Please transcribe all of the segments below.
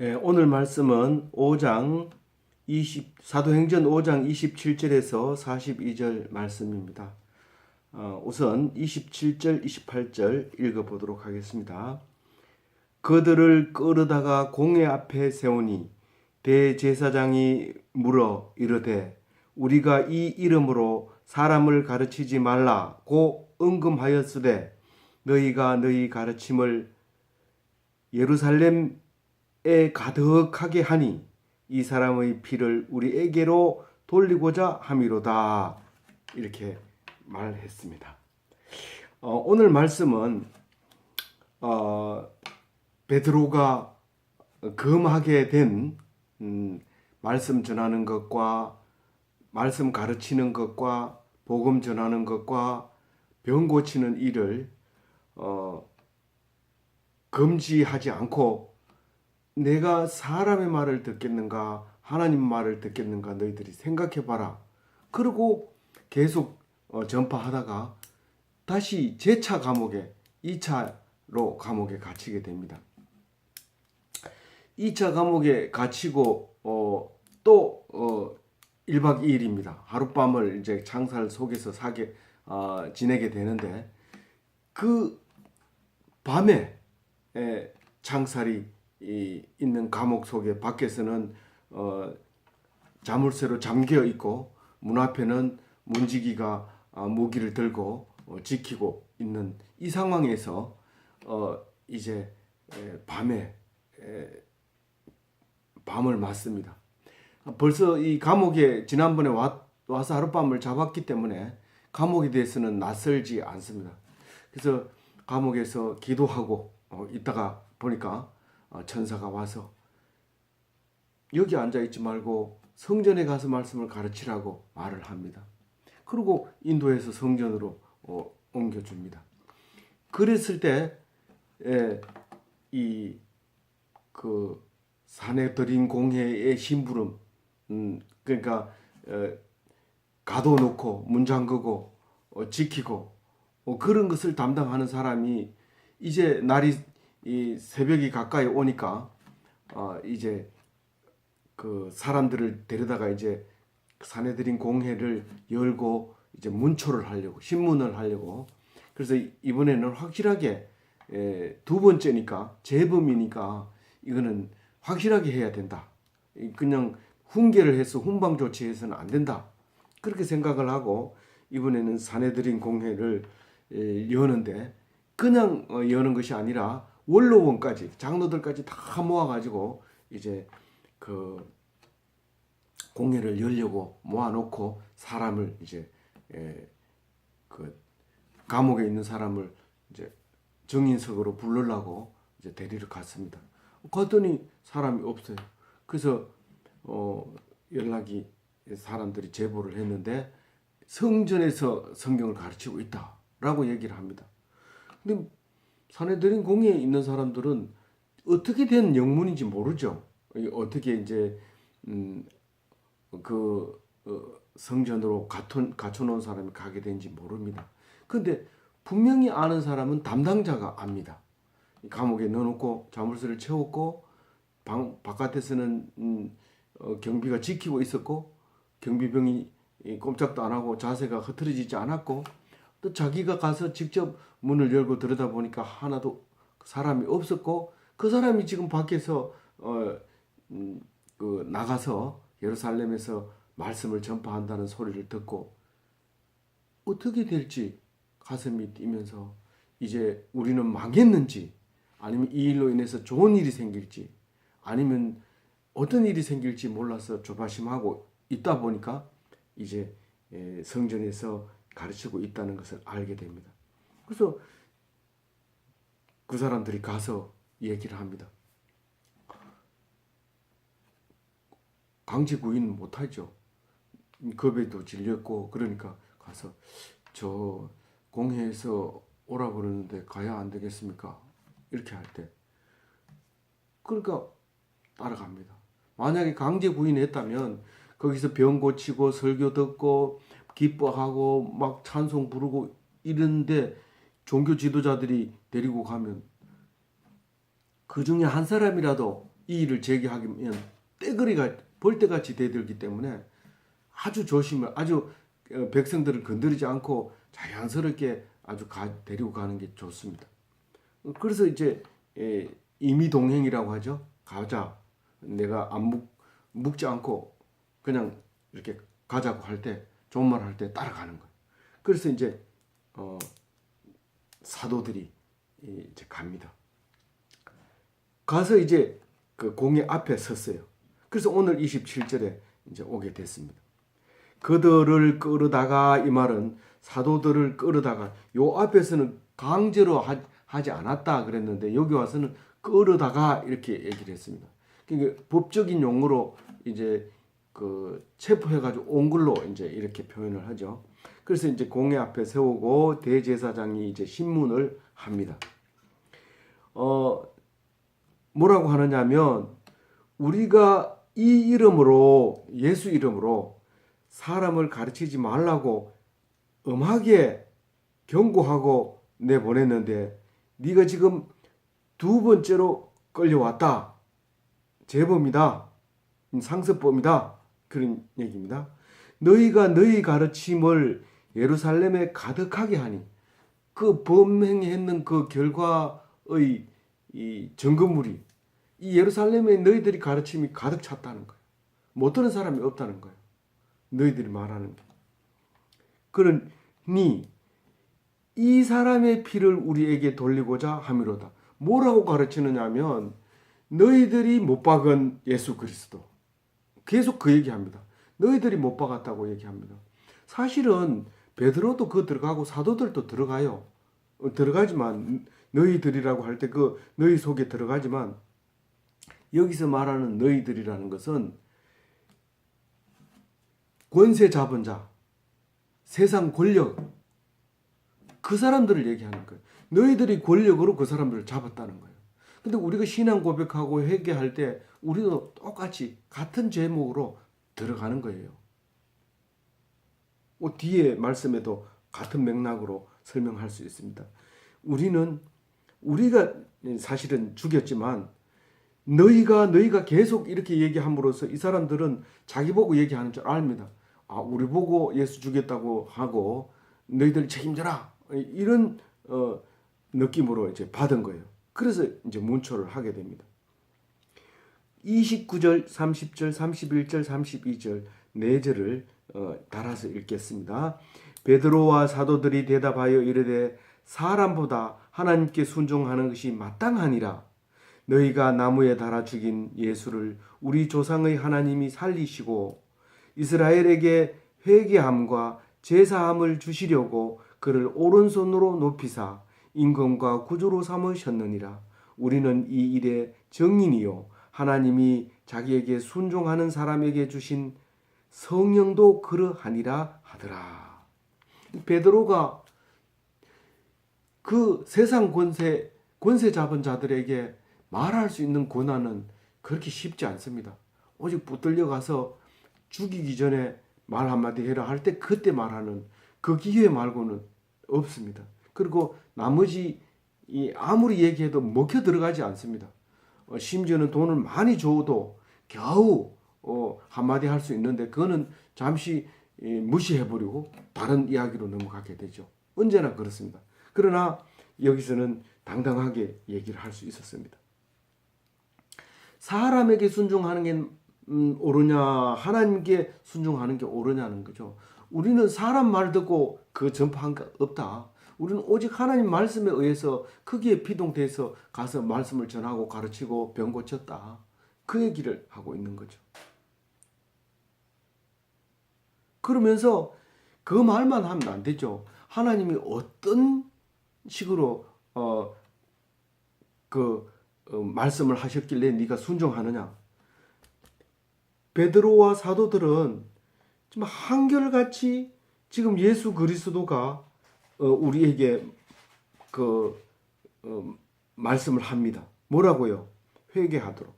예, 오늘 말씀은 5장 20 사도행전 5장 27절에서 42절 말씀입니다. 어, 우선 27절, 28절 읽어 보도록 하겠습니다. 그들을 끌어다가 공회 앞에 세우니 대제사장이 물어 이르되 우리가 이 이름으로 사람을 가르치지 말라고 응금하였으되 너희가 너희 가르침을 예루살렘에 가득하게 하니 이 사람의 피를 우리에게로 돌리고자 함이로다 이렇게 말했습니다. 어, 오늘 말씀은 어, 베드로가 금하게 된 음, 말씀 전하는 것과 말씀 가르치는 것과 복음 전하는 것과 병 고치는 일을 어, 금지하지 않고 내가 사람의 말을 듣겠는가 하나님 말을 듣겠는가 너희들이 생각해 봐라. 그리고 계속 어, 전파하다가 다시 제차 감옥에 2차로 감옥에 갇히게 됩니다. 2차 감옥에 갇히고 어, 또 어, 1박 2일입니다. 하룻밤을 이제 창살 속에서 사게 어, 지내게 되는데 그 밤에 에, 창살이 이, 있는 감옥 속에 밖에서는 어, 자물쇠로 잠겨 있고 문 앞에는 문지기가 아, 무기를 들고 어, 지키고 있는 이 상황에서 어, 이제 에, 밤에 에, 밤을 맞습니다. 벌써 이 감옥에 지난번에 와, 와서 하룻밤을 잡았기 때문에 감옥에 대해서는 낯설지 않습니다. 그래서 감옥에서 기도하고 어, 있다가 보니까 어, 천사가 와서 여기 앉아 있지 말고 성전에 가서 말씀을 가르치라고 말을 합니다. 그리고 인도에서 성전으로 어, 옮겨줍니다. 그랬을 때, 이, 그, 사내들인 공회의 심부름, 음, 그러니까, 어, 가둬놓고, 문 잠그고, 어, 지키고, 어, 그런 것을 담당하는 사람이 이제 날이 이 새벽이 가까이 오니까 어, 이제 그 사람들을 데려다가 이제 사내들인 공회를 열고 이제 문초를 하려고 신문을 하려고 그래서 이번에는 확실하게 에, 두 번째니까 재범이니까 이거는 확실하게 해야 된다. 그냥 훈계를 해서 훈방 조치해서는 안 된다. 그렇게 생각을 하고 이번에는 사내들인 공회를 에, 여는데 그냥 어, 여는 것이 아니라 원로원까지 장로들까지 다 모아가지고 이제 그 공회를 열려고 모아놓고 사람을 이제 에, 그 감옥에 있는 사람을 이제 정인석으로 부르려고 이제 데리러 갔습니다. 갔더니 사람이 없어요. 그래서 어 연락이 사람들이 제보를 했는데 성전에서 성경을 가르치고 있다라고 얘기를 합니다. 근데 사내들인 공회에 있는 사람들은 어떻게 된 영문인지 모르죠. 어떻게 이제 음, 그 어, 성전으로 갖춰, 갖춰놓은 사람이 가게 된지 모릅니다. 근데 분명히 아는 사람은 담당자가 압니다. 감옥에 넣어놓고 자물쇠를 채웠고 방, 바깥에서는 음, 어, 경비가 지키고 있었고 경비병이 꼼짝도 안 하고 자세가 흐트러지지 않았고 또 자기가 가서 직접 문을 열고 들여다 보니까 하나도 사람이 없었고 그 사람이 지금 밖에서 어, 음, 그 나가서 예루살렘에서 말씀을 전파한다는 소리를 듣고 어떻게 될지 가슴이 뛰면서 이제 우리는 망했는지 아니면 이 일로 인해서 좋은 일이 생길지 아니면 어떤 일이 생길지 몰라서 조바심하고 있다 보니까 이제 에, 성전에서 가르치고 있다는 것을 알게 됩니다. 그래서 그 사람들이 가서 얘기를 합니다. 강제 구인 못하죠. 겁에도 질렸고 그러니까 가서 저 공회에서 오라 그러는데 가야 안 되겠습니까? 이렇게 할 때 그러니까 따라갑니다. 만약에 강제 구인했다면 거기서 병 고치고 설교 듣고 기뻐하고 막 찬송 부르고 이런데 종교 지도자들이 데리고 가면 그 중에 한 사람이라도 이의를 제기하면 떼거리가 벌떼같이 대들기 때문에 아주 조심을 아주 어, 백성들을 건드리지 않고 자연스럽게 아주 가, 데리고 가는 게 좋습니다. 그래서 이제 예, 임의 동행이라고 하죠. 가자. 내가 안 묵, 묵지 않고 그냥 이렇게 가자고 할 때 좋은 말 할 때 따라가는 거예요. 그래서 이제 어, 사도들이 이제 갑니다. 가서 이제 그 공회 앞에 섰어요. 그래서 오늘 27절에 이제 오게 됐습니다. 그들을 끌어다가 이 말은 사도들을 끌어다가 요 앞에서는 강제로 하, 하지 않았다 그랬는데 여기 와서는 끌어다가 이렇게 얘기를 했습니다. 그러니까 법적인 용어로 이제 그 체포해가지고 온 걸로 이제 이렇게 표현을 하죠. 그래서 이제 공회 앞에 세우고 대제사장이 이제 신문을 합니다. 어 뭐라고 하느냐면 우리가 이 이름으로 예수 이름으로 사람을 가르치지 말라고 엄하게 경고하고 내보냈는데 네가 지금 두 번째로 끌려왔다. 재범이다. 상습범이다. 그런 얘기입니다. 너희가 너희 가르침을 예루살렘에 가득하게 하니 그 범행했는 그 결과의 이 증거물이 이 예루살렘에 너희들이 가르침이 가득 찼다는 거예요. 못 들은 사람이 없다는 거예요. 너희들이 말하는 게. 그러니 이 사람의 피를 우리에게 돌리고자 함이로다. 뭐라고 가르치느냐면 너희들이 못 박은 예수 그리스도. 계속 그 얘기합니다. 너희들이 못 박았다고 얘기합니다. 사실은 베드로도 그 들어가고 사도들도 들어가요. 어, 들어가지만 너희들이라고 할 때 그 너희 속에 들어가지만 여기서 말하는 너희들이라는 것은 권세 잡은 자, 세상 권력, 그 사람들을 얘기하는 거예요. 너희들이 권력으로 그 사람들을 잡았다는 거예요. 근데 우리가 신앙 고백하고 회개할 때 우리도 똑같이 같은 제목으로 들어가는 거예요. 뭐 뒤에 말씀에도 같은 맥락으로 설명할 수 있습니다. 우리는 우리가 사실은 죽였지만 너희가 너희가 계속 이렇게 얘기함으로써 이 사람들은 자기 보고 얘기하는 줄 압니다. 아, 우리 보고 예수 죽였다고 하고 너희들 책임져라. 이런 어, 느낌으로 이제 받은 거예요. 그래서 이제 문초를 하게 됩니다. 29절, 30절, 31절, 32절 네 절을 어, 달아서 읽겠습니다. 베드로와 사도들이 대답하여 이르되 사람보다 하나님께 순종하는 것이 마땅하니라. 너희가 나무에 달아 죽인 예수를 우리 조상의 하나님이 살리시고 이스라엘에게 회개함과 제사함을 주시려고 그를 오른손으로 높이사 임금과 구주로 삼으셨느니라. 우리는 이 일의 정인이요 하나님이 자기에게 순종하는 사람에게 주신 성령도 그러하니라 하더라. 베드로가 그 세상 권세 권세 잡은 자들에게 말할 수 있는 권한은 그렇게 쉽지 않습니다. 오직 붙들려 가서 죽이기 전에 말 한마디 해라 할 때 그때 말하는 그 기회 말고는 없습니다. 그리고 나머지 이 아무리 얘기해도 먹혀 들어가지 않습니다. 어, 심지어는 돈을 많이 줘도 겨우 어, 한마디 할 수 있는데 그거는 잠시 예, 무시해버리고 다른 이야기로 넘어가게 되죠. 언제나 그렇습니다. 그러나 여기서는 당당하게 얘기를 할 수 있었습니다. 사람에게 순종하는 게 음, 옳으냐 하나님께 순종하는 게 옳으냐는 거죠. 우리는 사람 말 듣고 그 전파한 거 없다. 우리는 오직 하나님 말씀에 의해서 크기에 피동돼서 가서 말씀을 전하고 가르치고 병 고쳤다. 그 얘기를 하고 있는 거죠. 그러면서 그 말만 하면 안 되죠. 하나님이 어떤 식으로 어 그 어, 말씀을 하셨길래 네가 순종하느냐? 베드로와 사도들은 지금 한결같이 지금 예수 그리스도가 어, 우리에게 그 어, 말씀을 합니다. 뭐라고요? 회개하도록.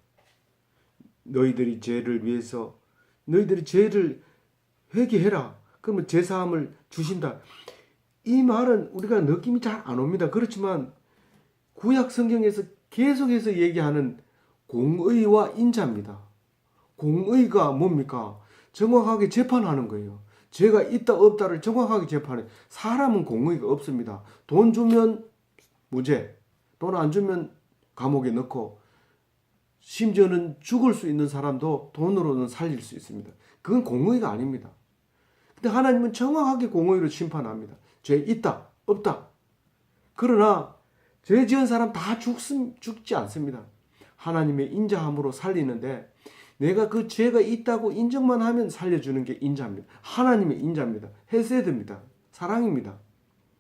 너희들이 죄를 위해서 너희들이 죄를 회개해라. 그러면 제 사함을 주신다. 이 말은 우리가 느낌이 잘 안 옵니다. 그렇지만 구약 성경에서 계속해서 얘기하는 공의와 인자입니다. 공의가 뭡니까? 정확하게 재판하는 거예요. 죄가 있다 없다를 정확하게 재판해. 사람은 공의가 없습니다. 돈 주면 무죄, 돈 안 주면 감옥에 넣고 심지어는 죽을 수 있는 사람도 돈으로는 살릴 수 있습니다. 그건 공의가 아닙니다. 근데 하나님은 정확하게 공의로 심판합니다. 죄 있다, 없다. 그러나 죄 지은 사람 다 죽습, 죽지 않습니다. 하나님의 인자함으로 살리는데 내가 그 죄가 있다고 인정만 하면 살려주는 게 인자입니다. 하나님의 인자입니다. 헤세드입니다. 사랑입니다.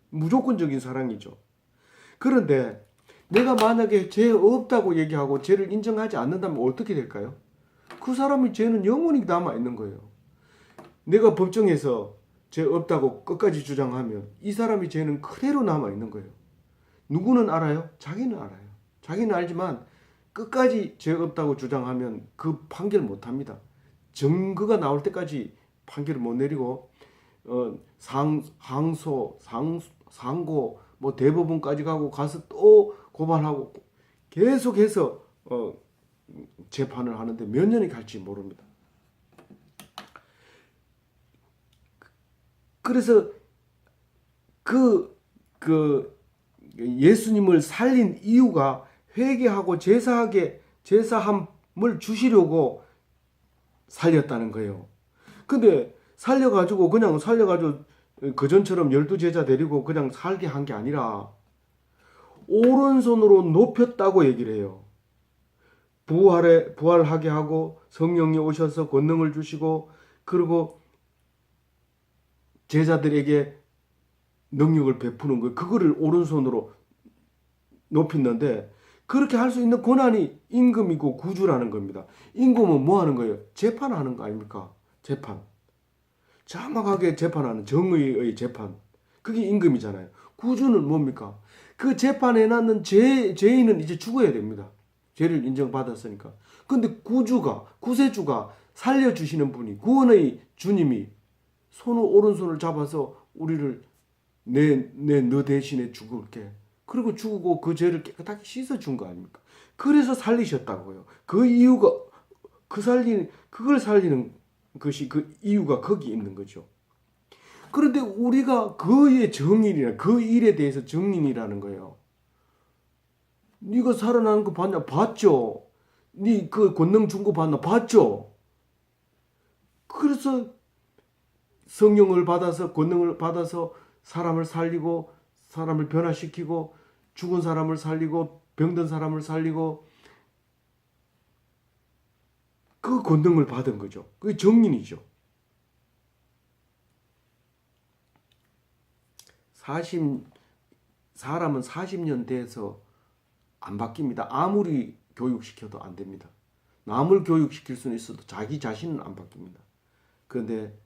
무조건적인 사랑이죠. 그런데 내가 만약에 죄 없다고 얘기하고 죄를 인정하지 않는다면 어떻게 될까요? 그 사람의 죄는 영원히 남아 있는 거예요. 내가 법정에서 죄 없다고 끝까지 주장하면 이 사람의 죄는 그대로 남아 있는 거예요. 누구는 알아요? 자기는 알아요. 자기는 알지만 끝까지 죄 없다고 주장하면 그 판결 못 합니다. 증거가 나올 때까지 판결을 못 내리고 어, 상 항소, 상 상고 뭐 대법원까지 가고 가서 또 고발하고 계속해서 어, 재판을 하는데 몇 년이 갈지 모릅니다. 그래서 그, 그 예수님을 살린 이유가 회개하고 제사하게 제사함을 주시려고 살렸다는 거예요. 근데 살려가지고 그냥 살려가지고 그전처럼 열두 제자 데리고 그냥 살게 한 게 아니라 오른손으로 높였다고 얘기를 해요. 부활에 부활하게 하고 성령이 오셔서 권능을 주시고 그리고 제자들에게 능력을 베푸는 거예요. 그거를 오른손으로 높였는데 그렇게 할 수 있는 권한이 임금이고 구주라는 겁니다. 임금은 뭐 하는 거예요? 재판하는 거 아닙니까? 재판. 정확하게 재판하는 정의의 재판. 그게 임금이잖아요. 구주는 뭡니까? 그 재판해 놨는 죄, 죄인은 이제 죽어야 됩니다. 죄를 인정받았으니까. 근데 구주가, 구세주가 살려주시는 분이, 구원의 주님이 손을, 오른손을 잡아서 우리를 내, 내, 너 대신에 죽을게. 그리고 죽고 그 죄를 깨끗하게 씻어 준 거 아닙니까? 그래서 살리셨다고요. 그 이유가, 그 살리는, 그걸 살리는 것이 그 이유가 거기 있는 거죠. 그런데 우리가 그의 정인이라 그 일에 대해서 정인이라는 거예요. 네가 살아나는 거 봤냐? 봤죠. 네 그 권능 준 거 봤나? 봤죠. 그래서 성령을 받아서 권능을 받아서 사람을 살리고 사람을 변화시키고 죽은 사람을 살리고 병든 사람을 살리고 그 권능을 받은 거죠. 그게 정인이죠. 40 사람은 40년 돼서 안 바뀝니다. 아무리 교육시켜도 안 됩니다. 남을 교육시킬 수는 있어도 자기 자신은 안 바뀝니다. 그런데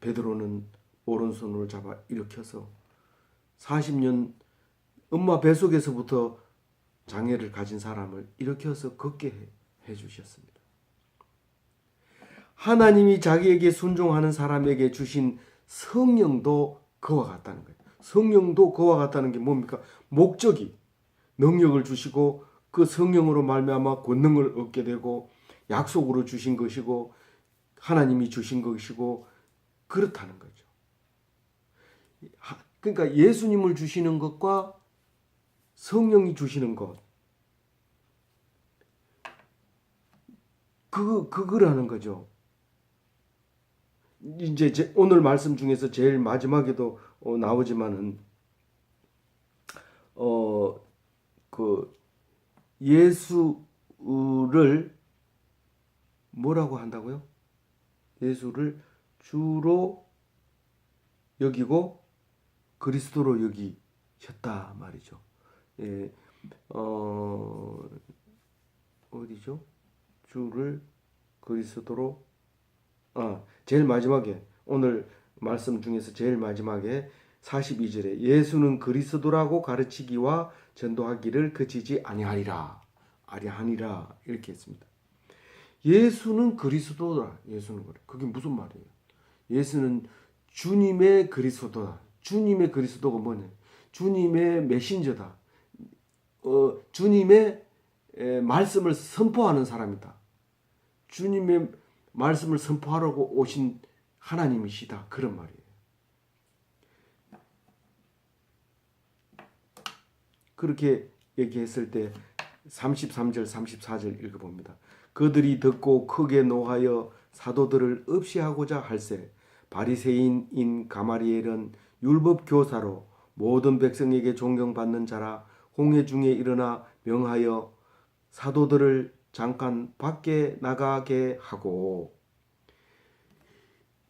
베드로는 오른손을 잡아 일으켜서 40년 엄마 뱃속에서부터 장애를 가진 사람을 일으켜서 걷게 해, 해 주셨습니다. 하나님이 자기에게 순종하는 사람에게 주신 성령도 그와 같다는 거예요. 성령도 그와 같다는 게 뭡니까? 목적이 능력을 주시고 그 성령으로 말미암아 권능을 얻게 되고 약속으로 주신 것이고 하나님이 주신 것이고 그렇다는 거죠. 그러니까 예수님을 주시는 것과 성령이 주시는 것 그 그거라는 거죠. 이제 오늘 말씀 중에서 제일 마지막에도 어, 나오지만은 어 그 예수를 뭐라고 한다고요? 예수를 주로 여기고 그리스도로 여기셨다 말이죠. 예, 어 어디죠? 주를 그리스도로 아, 제일 마지막에 오늘 말씀 중에서 제일 마지막에 42절에 예수는 그리스도라고 가르치기와 전도하기를 그치지 아니하리라. 아리하니라 이렇게 했습니다. 예수는 그리스도다. 예수는 그래. 그게 무슨 말이에요? 예수는 주님의 그리스도다. 주님의 그리스도가 뭐냐? 주님의 메신저다. 어, 주님의 에, 말씀을 선포하는 사람이다. 주님의 말씀을 선포하려고 오신 하나님이시다. 그런 말이에요. 그렇게 얘기했을 때 33절 34절 읽어봅니다. 그들이 듣고 크게 노하여 사도들을 없이 하고자 할세 바리새인인 가마리엘은 율법 교사로 모든 백성에게 존경받는 자라 홍해 중에 일어나 명하여 사도들을 잠깐 밖에 나가게 하고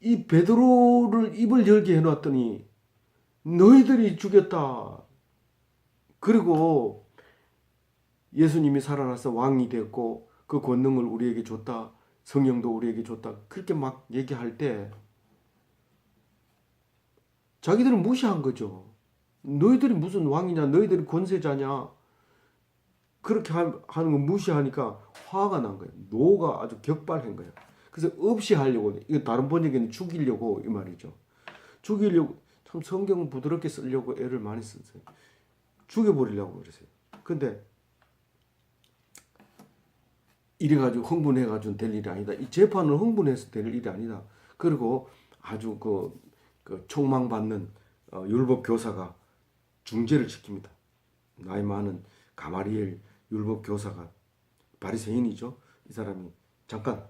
이 베드로를 입을 열게 해놨더니 너희들이 죽였다. 그리고 예수님이 살아나서 왕이 됐고 그 권능을 우리에게 줬다. 성령도 우리에게 줬다. 그렇게 막 얘기할 때 자기들은 무시한 거죠. 너희들이 무슨 왕이냐? 너희들이 권세자냐? 그렇게 하- 하는 거 무시하니까 화가 난 거예요. 노가 아주 격발한 거예요. 그래서 없이 하려고 이거 다른 번역에는 죽이려고 이 말이죠. 죽이려고 참 성경 부드럽게 쓰려고 애를 많이 썼어요. 죽여버리려고 그러세요. 근데 이래가지고 흥분해가지고 될 일이 아니다. 이 재판은 흥분해서 될 일이 아니다. 그리고 아주 그, 그 총망받는 어, 율법 교사가 중재를 시킵니다. 나이 많은 가마리엘 율법 교사가 바리새인이죠. 이 사람이 잠깐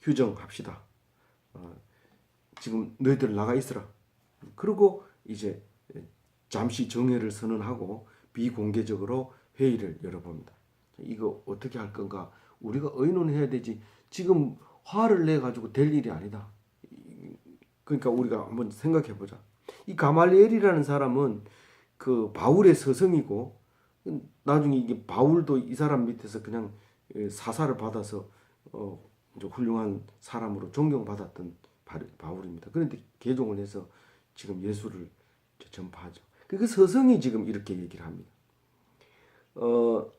휴정합시다. 어, 지금 너희들 나가 있으라. 그리고 이제 잠시 정회를 선언하고 비공개적으로 회의를 열어봅니다. 이거 어떻게 할 건가? 우리가 의논해야 되지. 지금 화를 내 가지고 될 일이 아니다. 그러니까 우리가 한번 생각해 보자. 이 가말리엘이라는 사람은 그 바울의 스승이고 나중에 이게 바울도 이 사람 밑에서 그냥 예, 사사를 받아서 어 훌륭한 사람으로 존경받았던 바- 바울입니다. 그런데 개종을 해서 지금 예수를 전파하죠. 그 서성이 지금 이렇게 얘기를 합니다. 어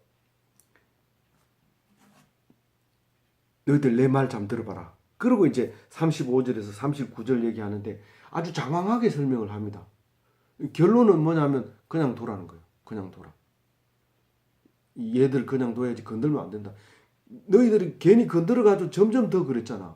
너희들 내말좀 들어봐라. 그리고 이제 35절에서 39절 얘기하는데 아주 장황하게 설명을 합니다. 결론은 뭐냐면 그냥 두라는 거예요. 그냥. 이 얘들 그냥 둬야지 건들면 안 된다. 너희들이 괜히 건드려가지고 점점 더 그랬잖아.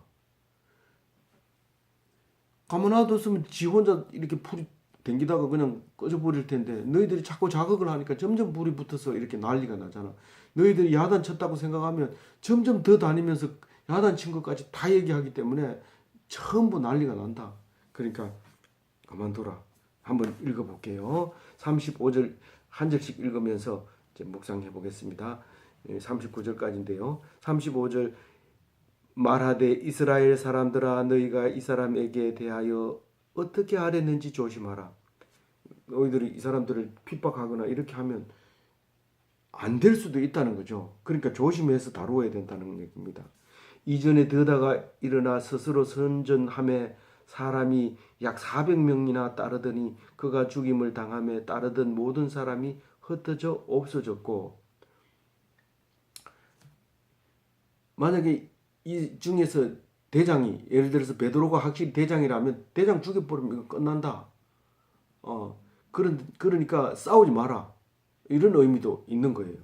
가만 놔뒀으면 지 혼자 이렇게 불이 댕기다가 그냥 꺼져버릴 텐데 너희들이 자꾸 자극을 하니까 점점 불이 붙어서 이렇게 난리가 나잖아. 너희들이 야단 쳤다고 생각하면 점점 더 다니면서 야단 친 것까지 다 얘기하기 때문에 전부 난리가 난다. 그러니까 가만둬라. 한번 읽어볼게요. 35절 한 절씩 읽으면서 이제 묵상해 보겠습니다. 39절까지인데요. 35절 말하되 이스라엘 사람들아 너희가 이 사람에게 대하여 어떻게 하랬는지 조심하라. 너희들이 이 사람들을 핍박하거나 이렇게 하면 안 될 수도 있다는 거죠. 그러니까 조심해서 다루어야 된다는 얘기입니다. 이전에 더다가 일어나 스스로 선전함에 사람이 약 400명이나 따르더니 그가 죽임을 당함에 따르던 모든 사람이 흩어져 없어졌고 만약에 이 중에서 대장이 예를 들어서 베드로가 확실히 대장이라면 대장 죽여버리면 끝난다. 어 그런 그러니까 싸우지 마라 이런 의미도 있는 거예요.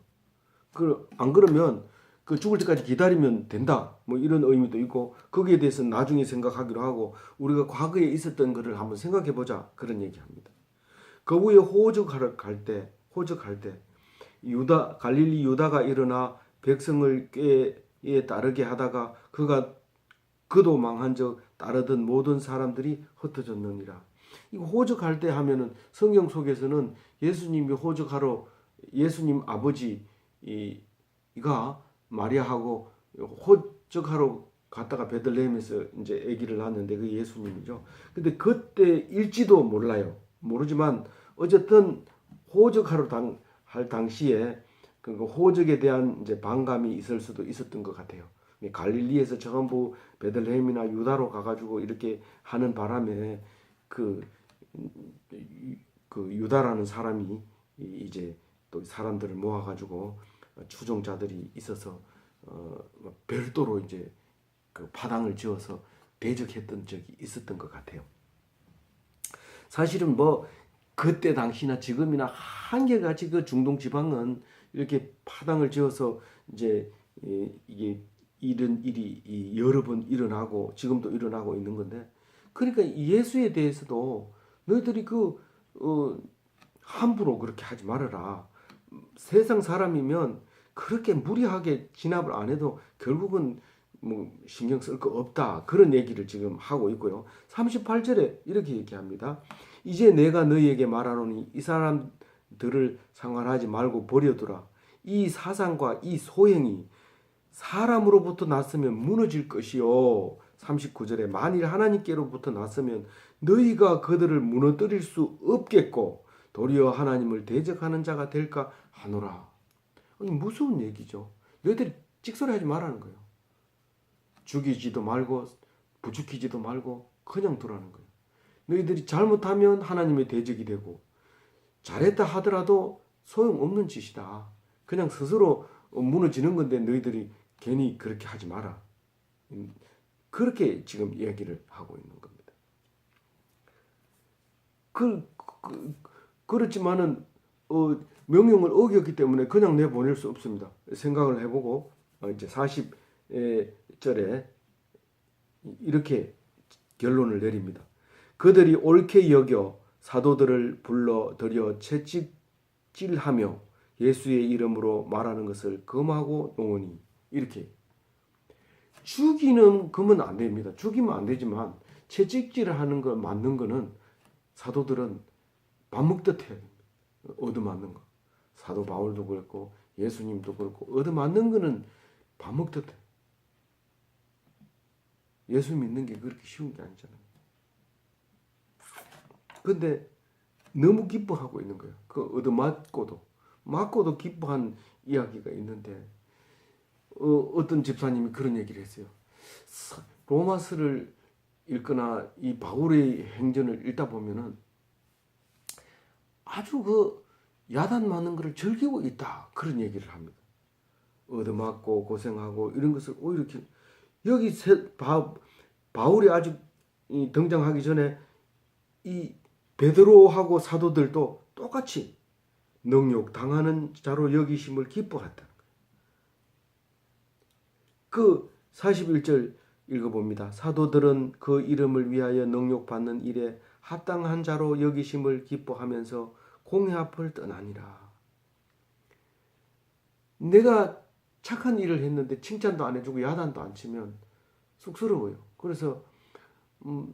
그 안 그러면 그 죽을 때까지 기다리면 된다. 뭐 이런 의미도 있고 거기에 대해서 나중에 생각하기로 하고 우리가 과거에 있었던 것을 한번 생각해 보자 그런 얘기합니다. 거부에 호적하러 갈 때 호적할 때 유다 갈릴리 유다가 일어나 백성을 꾀에 따르게 하다가 그가 그도 망한 적 따르던 모든 사람들이 흩어졌느니라. 이거 호적할 때 하면은 성경 속에서는 예수님이 호적하러 예수님 아버지 이 이가 마리아하고 호적하러 갔다가 베들레헴에서 이제 아기를 낳았는데 그 예수님이죠. 근데 그때 일지도 몰라요. 모르지만 어쨌든 호적하러 당, 할 당시에 그 호적에 대한 이제 반감이 있을 수도 있었던 것 같아요. 갈릴리에서 전부 베들레헴이나 유다로 가가지고 이렇게 하는 바람에 그, 그 유다라는 사람이 이제 또 사람들을 모아가지고 추종자들이 있어서 어, 별도로 이제 그 파당을 지어서 대적했던 적이 있었던 것 같아요. 사실은 뭐 그때 당시나 지금이나 한결같이 그 중동 지방은 이렇게 파당을 지어서 이제 이- 이게 이런 일이 이 여러 번 일어나고 지금도 일어나고 있는 건데 그러니까 이 예수에 대해서도 너희들이 그 어, 함부로 그렇게 하지 말아라. 세상 사람이면 그렇게 무리하게 진압을 안 해도 결국은 뭐 신경 쓸 거 없다. 그런 얘기를 지금 하고 있고요. 38절에 이렇게 얘기합니다. 이제 내가 너희에게 말하노니 이 사람들을 상관하지 말고 버려두라. 이 사상과 이 소행이 사람으로부터 났으면 무너질 것이요. 39절에 만일 하나님께로부터 났으면 너희가 그들을 무너뜨릴 수 없겠고 도리어 하나님을 대적하는 자가 될까 하노라. 아니, 무서운 얘기죠. 너희들이 찍소리 하지 말라는 거예요. 죽이지도 말고 부추기지도 말고 그냥 두라는 거예요. 너희들이 잘못하면 하나님의 대적이 되고 잘했다 하더라도 소용없는 짓이다. 그냥 스스로 무너지는 건데 너희들이 괜히 그렇게 하지 마라. 음, 그렇게 지금 이야기를 하고 있는 겁니다. 그, 그 그렇지만은 어, 명령을 어겼기 때문에 그냥 내 보낼 수 없습니다. 생각을 해보고 어, 이제 40절에 이렇게 결론을 내립니다. 그들이 옳게 여겨 사도들을 불러 들여 채찍질하며 예수의 이름으로 말하는 것을 금하고 농하니 이렇게 죽이는 금은 안 됩니다. 죽이면 안 되지만 채찍질을 하는 거 맞는 거는 사도들은 밥 먹듯 해야. 얻어맞는 거. 사도 바울도 그렇고 예수님도 그렇고 얻어맞는 거는 밥 먹듯 해. 예수 믿는 게 그렇게 쉬운 게 아니잖아요. 근데 너무 기뻐하고 있는 거예요. 그 얻어맞고도 맞고도 기뻐한 이야기가 있는데 어, 어떤 집사님이 그런 얘기를 했어요. 사- 로마서를 읽거나 이 바울의 행전을 읽다 보면은 아주 그 야단 맞는 것을 즐기고 있다 그런 얘기를 합니다. 얻어맞고 고생하고 이런 것을 오히려 기- 여기 세, 바, 바울이 아직 이 등장하기 전에 이 베드로하고 사도들도 똑같이 능욕 당하는 자로 여기심을 기뻐했다. 그 41절 읽어봅니다. 사도들은 그 이름을 위하여 능욕받는 일에 합당한 자로 여기심을 기뻐하면서 공회 앞을 떠나니라. 내가 착한 일을 했는데 칭찬도 안 해주고 야단도 안 치면 쑥스러워요. 그래서 음,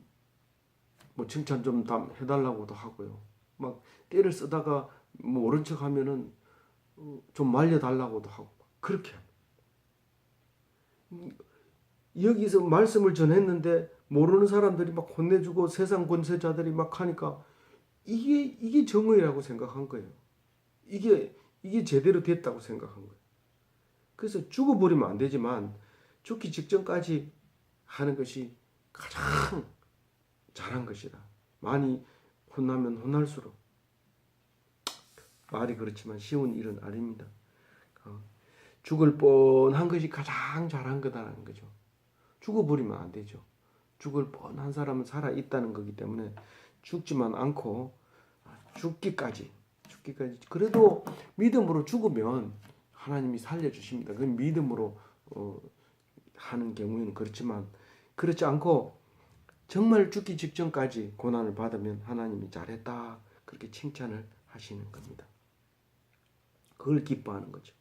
뭐 칭찬 좀다 해달라고도 하고요. 막 때를 쓰다가 뭐 모른 척 하면은 어, 좀 말려달라고도 하고 그렇게 여기서 말씀을 전했는데 모르는 사람들이 막 혼내주고 세상 권세자들이 막 하니까 이게 이게 정의라고 생각한 거예요. 이게 이게 제대로 됐다고 생각한 거예요. 그래서 죽어버리면 안 되지만 죽기 직전까지 하는 것이 가장 잘한 것이다. 많이 혼나면 혼날수록 말이 그렇지만 쉬운 일은 아닙니다. 어, 죽을 뻔한 것이 가장 잘한 거다라는 거죠. 죽어버리면 안 되죠. 죽을 뻔한 사람은 살아 있다는 거기 때문에 죽지만 않고 죽기까지 죽기까지 그래도 믿음으로 죽으면 하나님이 살려주십니다. 그 믿음으로 어, 하는 경우에는 그렇지만 그렇지 않고 정말 죽기 직전까지 고난을 받으면 하나님이 잘했다 그렇게 칭찬을 하시는 겁니다. 그걸 기뻐하는 거죠.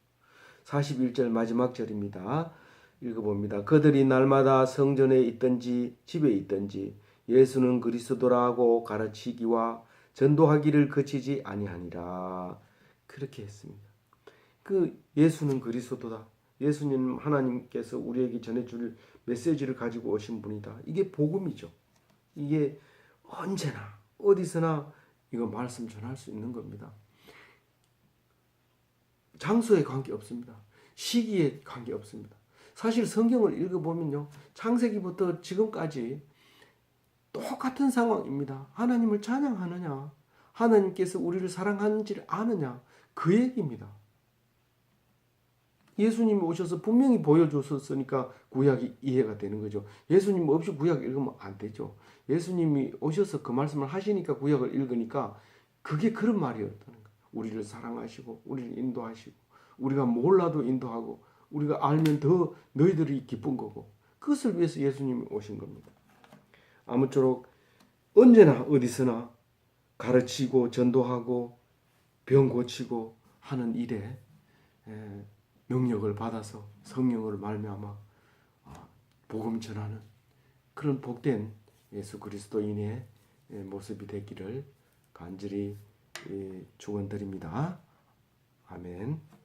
41절 마지막 절입니다. 읽어봅니다. 그들이 날마다 성전에 있든지 집에 있든지 예수는 그리스도라고 가르치기와 전도하기를 그치지 아니하니라. 그렇게 했습니다. 그 예수는 그리스도다. 예수님 하나님께서 우리에게 전해줄 메시지를 가지고 오신 분이다. 이게 복음이죠. 이게 언제나 어디서나 이거 말씀 전할 수 있는 겁니다. 장소에 관계 없습니다. 시기에 관계 없습니다. 사실 성경을 읽어보면요. 창세기부터 지금까지 똑같은 상황입니다. 하나님을 찬양하느냐, 하나님께서 우리를 사랑하는지를 아느냐, 그 얘기입니다. 예수님이 오셔서 분명히 보여줬었으니까 구약이 이해가 되는 거죠. 예수님 없이 구약 읽으면 안 되죠. 예수님이 오셔서 그 말씀을 하시니까 구약을 읽으니까 그게 그런 말이었다는 거예요. 우리를 사랑하시고, 우리를 인도하시고, 우리가 몰라도 인도하고, 우리가 알면 더 너희들이 기쁜 거고 그것을 위해서 예수님이 오신 겁니다. 아무쪼록 언제나 어디서나 가르치고 전도하고 병 고치고 하는 일에 에, 능력을 받아서 성령을 말미암아 아, 복음 전하는 그런 복된 예수 그리스도인의 에, 모습이 되기를 간절히 에, 축원드립니다. 아멘.